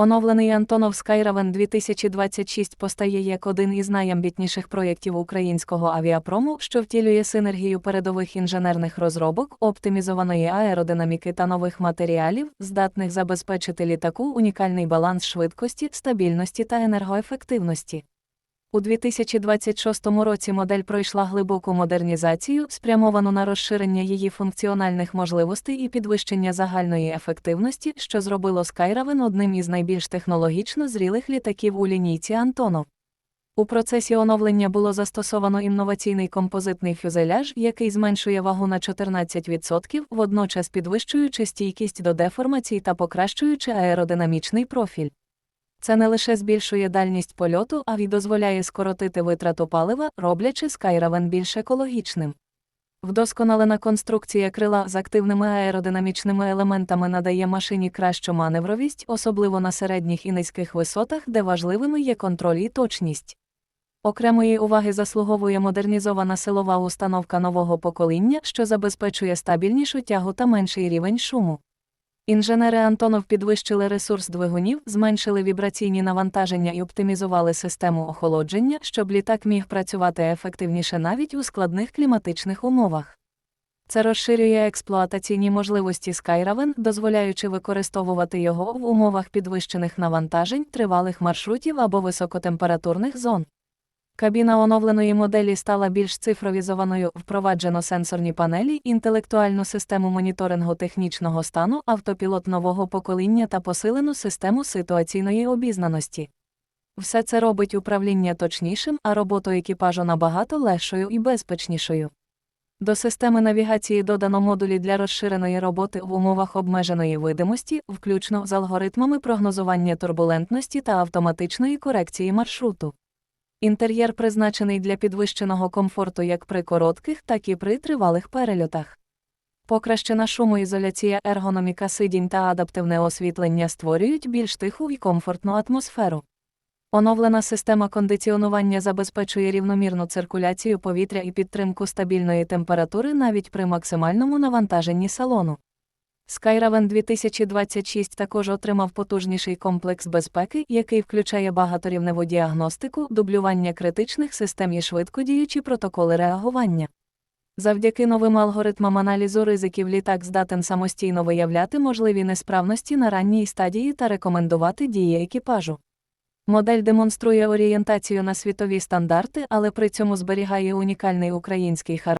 Оновлений Антонов Skyraven 2026 постає як один із найамбітніших проєктів українського авіапрому, що втілює синергію передових інженерних розробок, оптимізованої аеродинаміки та нових матеріалів, здатних забезпечити літаку унікальний баланс швидкості, стабільності та енергоефективності. У 2026 році модель пройшла глибоку модернізацію, спрямовану на розширення її функціональних можливостей і підвищення загальної ефективності, що зробило Skyraven одним із найбільш технологічно зрілих літаків у лінійці Антонов. У процесі оновлення було застосовано інноваційний композитний фюзеляж, який зменшує вагу на 14%, водночас підвищуючи стійкість до деформацій та покращуючи аеродинамічний профіль. Це не лише збільшує дальність польоту, а й дозволяє скоротити витрату палива, роблячи Skyraven більш екологічним. Вдосконалена конструкція крила з активними аеродинамічними елементами надає машині кращу маневровість, особливо на середніх і низьких висотах, де важливими є контроль і точність. Окремої уваги заслуговує модернізована силова установка нового покоління, що забезпечує стабільнішу тягу та менший рівень шуму. Інженери Антонов підвищили ресурс двигунів, зменшили вібраційні навантаження і оптимізували систему охолодження, щоб літак міг працювати ефективніше навіть у складних кліматичних умовах. Це розширює експлуатаційні можливості Skyraven, дозволяючи використовувати його в умовах підвищених навантажень, тривалих маршрутів або високотемпературних зон. Кабіна оновленої моделі стала більш цифровізованою, впроваджено сенсорні панелі, інтелектуальну систему моніторингу технічного стану, автопілот нового покоління та посилену систему ситуаційної обізнаності. Все це робить управління точнішим, а роботу екіпажу набагато легшою і безпечнішою. До системи навігації додано модулі для розширеної роботи в умовах обмеженої видимості, включно з алгоритмами прогнозування турбулентності та автоматичної корекції маршруту. Інтер'єр призначений для підвищеного комфорту як при коротких, так і при тривалих перельотах. Покращена шумоізоляція, ергономіка сидінь та адаптивне освітлення створюють більш тиху і комфортну атмосферу. Оновлена система кондиціонування забезпечує рівномірну циркуляцію повітря і підтримку стабільної температури навіть при максимальному навантаженні салону. Skyraven 2026 також отримав потужніший комплекс безпеки, який включає багаторівневу діагностику, дублювання критичних систем і швидкодіючі протоколи реагування. Завдяки новим алгоритмам аналізу ризиків літак здатен самостійно виявляти можливі несправності на ранній стадії та рекомендувати дії екіпажу. Модель демонструє орієнтацію на світові стандарти, але при цьому зберігає унікальний український характер.